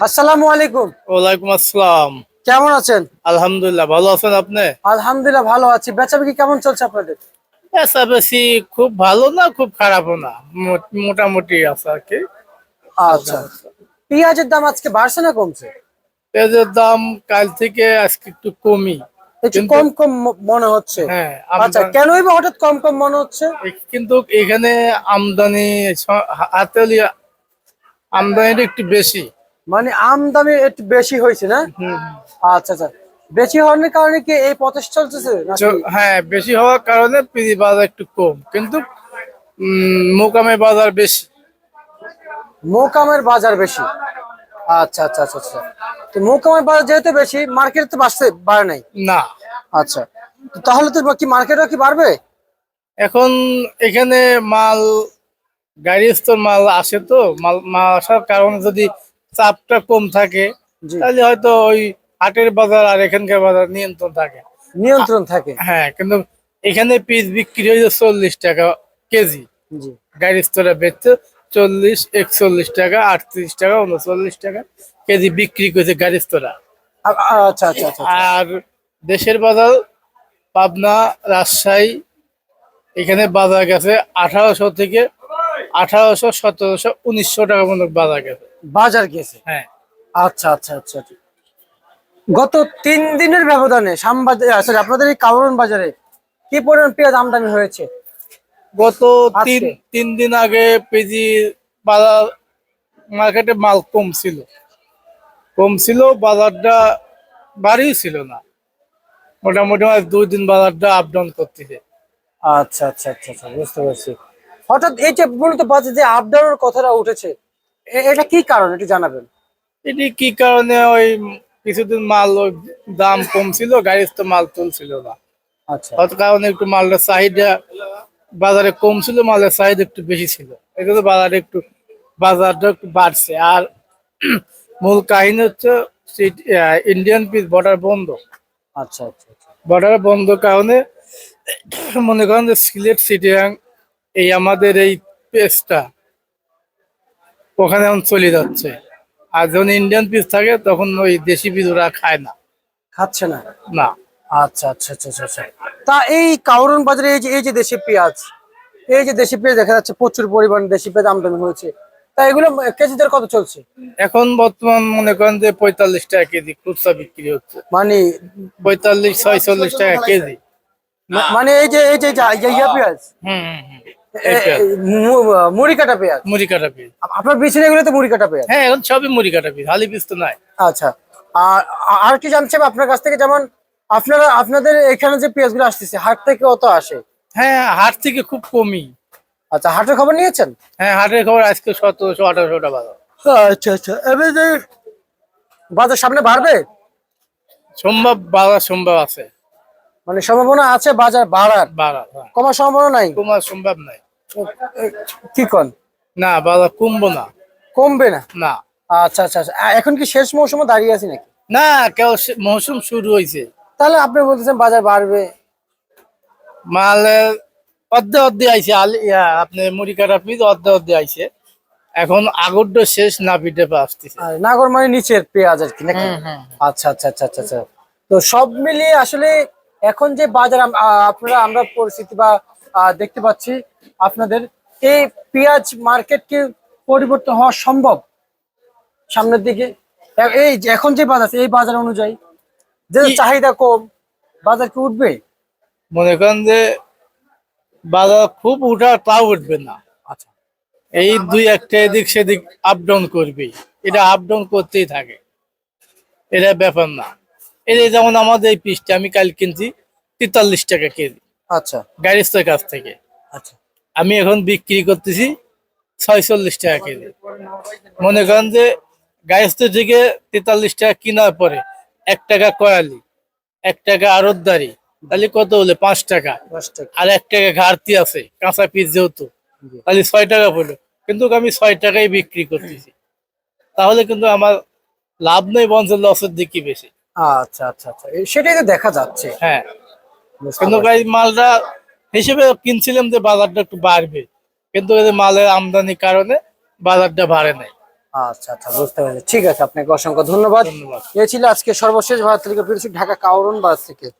আসসালামু আলাইকুম। ওয়ালাইকুম আসসালাম। কেমন আছেন? আলহামদুলিল্লাহ ভালো আছেন আপনি? আলহামদুলিল্লাহ ভালো আছি। বেচাবিকি কেমন চলছে আপনাদের? পেশা বেশি খুব ভালো না খুব খারাপও না। মোটামুটি আছে আর কি। আচ্ছা। পেঁয়াজের দাম আজকে বাড়ছে না কমছে? পেঁয়াজের দাম কাল থেকে আজকে একটু কমই। একটু কম কম মনে হচ্ছে। হ্যাঁ আচ্ছা আমদানি- কেনই বা হঠাৎ কম কম মনে হচ্ছে? কিন্তু এখানে আমদানি হাতেলি আমদানিটা একটু বেশি। মানে আমদানি একটু বেশি হয়েছে না? আচ্ছা আচ্ছা। বেশি হওয়ার কারণে কি এই প্রচেষ্টা চলতেছে? হ্যাঁ বেশি হওয়ার কারণে পিড়ি বাজার একটু কম কিন্তু মোকামে বাজার বেশি। মোকামের বাজার বেশি। আচ্ছা আচ্ছা আচ্ছা আচ্ছা। তো মোকামের বাজার যেহেতু বেশি মার্কেট তো বাড়ছে বাড়ে নাই? না। আচ্ছা। তাহলে তো কি মার্কেটও কি বাড়বে? এখন এখানে মাল গাড়ি স্তর মাল আসে তো মাল মাল আসার কারণে যদি চাপটা কম থাকে তাহলে হয়তো ওই হাটের বাজার আর এখানকার বাজার নিয়ন্ত্রণ থাকে। নিয়ন্ত্রণ থাকে। হ্যাঁ কিন্তু এখানে পিস বিক্রি হয়েছে চল্লিশ টাকা কেজি। জি। গাড়ি স্তরে বেচছে চল্লিশ একচল্লিশ টাকা আটত্রিশ টাকা উনচল্লিশ টাকা কেজি বিক্রি করেছে গাড়ি স্তরা। আ- আ- আচ্ছা আচ্ছা আচ্ছা আর দেশের বাজার পাবনা রাজশাহী এখানে বাজার গেছে আঠারোশো থেকে আঠারোশো সতেরোশো উনিশশো টাকা পর্যন্ত বাজার গেছে। বাজার গেছে। হ্যাঁ। আচ্ছা আচ্ছা আচ্ছা আচ্ছা। গত তিন দিনের ব্যবধানে সরি আপনাদের এই কাউরন বাজারে কি পরিমাণ পেঁয়াজ আমদানি হয়েছে? গত তিন তিন দিন আগে পেজি বাজার মার্কেটে মাল কম ছিল। কম ছিল বাজারটা বাড়িও ছিল না। মোটামুটি দুই দিন বাজারটা আপ ডাউন করতেছে। আচ্ছা আচ্ছা আচ্ছা আচ্ছা বুঝতে পারছি। হঠাৎ এই যে মূলত বাজার যে আপ ডাউনের কথাটা উঠেছে এটা কি কারণ? একটু জানাবেন। এটি কি কারণে ওই কিছুদিন মাল ওই দাম কম ছিল গাড়ির তো মাল তুলছিল না। আচ্ছা। হয়তো কারণে একটু মালটার চাহিদা বাজারে কম ছিল মালের চাহিদা একটু বেশি ছিল। এগুলো বাজারে একটু বাজারটা একটু বাড়ছে। আর মূল কাহিনী হচ্ছে ইন্ডিয়ান পিস বর্ডার বন্ধ। আচ্ছা আচ্ছা আচ্ছা। বর্ডার বন্ধ কারণে মনে করেন যে সিলেট সিটিয়াং এই আমাদের এই পেসটা ওখানে এখন চলে যাচ্ছে। আর যখন ইন্ডিয়ান পিস থাকে তখন ওই দেশি পিস ওরা খায় না। খাচ্ছে না? না। আচ্ছা আচ্ছা আচ্ছা আচ্ছা, আচ্ছা। তা এই কাউরন বাজারে এই যে এই যে দেশি পেঁয়াজ এই যে দেশি পেঁয়াজ দেখা যাচ্ছে প্রচুর পরিমাণে দেশি পেঁয়াজ আমদানি হয়েছে। তা এগুলো কেজি কেজিদের কত চলছে? এখন বর্তমান মনে করেন যে পঁয়তাল্লিশ টাকা কেজি খুচরা বিক্রি হচ্ছে। মানে পঁয়তাল্লিশ ছয়চল্লিশ টাকা কেজি। মানে এই যে এই যে ইয়া- পেঁয়াজ? হুম হুম। মুড়ি কাটা পেঁয়াজ। মুড়ি কাটা পিস আপনার এগুলো তো মুড়ি কাটা পেঁয়াজ। হ্যাঁ এখন সবই মুড়ি কাটা পিস হালি পিস তো নাই। আচ্ছা। আর আর কি জানতে আপনার কাছ থেকে? যেমন আপনারা আপনাদের এখানে যে পেঁয়াজগুলো আসতেছে হাট থেকে কত আসে? হ্যাঁ হাট থেকে খুব কমই। আচ্ছা হাটের খবর নিয়েছেন? হ্যাঁ হাটের খবর আজকে সতেরোশো আঠারোশো টাকা বাজার। আচ্ছা আচ্ছা। এবার বাজার সামনে বাড়বে? সম্ভব বাজার সম্ভব আছে। মানে সম্ভাবনা আছে বাজার বাড়ার। বাড়ার হ্যাঁ। কমার সম্ভাবনা নাই? কমার সম্ভব নাই। কি কন? না বাজার কমবো না। কমবে না? না। আচ্ছা আচ্ছা আচ্ছা। এখন কি শেষ মৌসুমে দাঁড়িয়ে আছি নাকি? না কেউ মৌসুম শুরু হয়েছে তাহলে আপনি বলতেছেন বাজার বাড়বে। মালের অর্ধে অর্ধে আইছে আপনি মুড়ি কাটা পিস অর্ধে অর্ধে আইছে। এখন আগরড শেষ না পিঠে আসতেছে। নাগর মানে নিচের পেঁয়াজ আর কি নাকি? আচ্ছা আচ্ছা আচ্ছা আচ্ছা আচ্ছা। তো সব মিলিয়ে আসলে এখন যে বাজার আপনারা আমরা পরিস্থিতি বা দেখতে পাচ্ছি আপনাদের এই পেঁয়াজ মার্কেট কি পরিবর্তন হওয়া সম্ভব? সামনের দিকে। এই যে এখন যে বাজার এই বাজার অনুযায়ী যে চাহিদা কম বাজার কি উঠবে? মনে করেন যে বাজার খুব উঠা তাও উঠবে না। আচ্ছা। এই দুই একটা এদিক সেদিক আপ ডাউন করবে এটা আপ ডাউন করতেই থাকে। এটা ব্যাপার না। এটা যেমন আমাদের এই পিসটা আমি কাল কিনছি তেতাল্লিশ টাকা কেজি। আচ্ছা। গ্যারেজের কাছ থেকে। আচ্ছা। আমি এখন বিক্রি করতেছি ছয়চল্লিশ টাকা কেজি। মনে করেন যে গ্যারেজের থেকে তেতাল্লিশ টাকা কেনার পরে এক টাকা কয়ালি এক টাকা আরতদারি তাহলে কত হলে? পাঁচ টাকা। আর এক টাকা ঘাটতি আছে কাঁচা পিস যেহেতু। তাহলে ছয় টাকা পড়ল। কিন্তু আমি ছয় টাকায় বিক্রি করতেছি। তাহলে কিন্তু আমার লাভ নেই বঞ্চ লসের দিকই বেশি। আচ্ছা আচ্ছা আচ্ছা। সেটাই তো দেখা যাচ্ছে। হ্যাঁ। কিন্তু ভাই এই মালটা হিসেবে কিনছিলাম যে বাজারটা একটু বাড়বে। কিন্তু মালের আমদানির কারণে বাজারটা বাড়ে নাই। আচ্ছা আচ্ছা বুঝতে পেরেছি। ঠিক আছে আপনাকে অসংখ্য ধন্যবাদ। ধন্যবাদ। এ ছিল আজকে সর্বশেষ ভারত থেকে ঢাকা কাউরন বাস থেকে।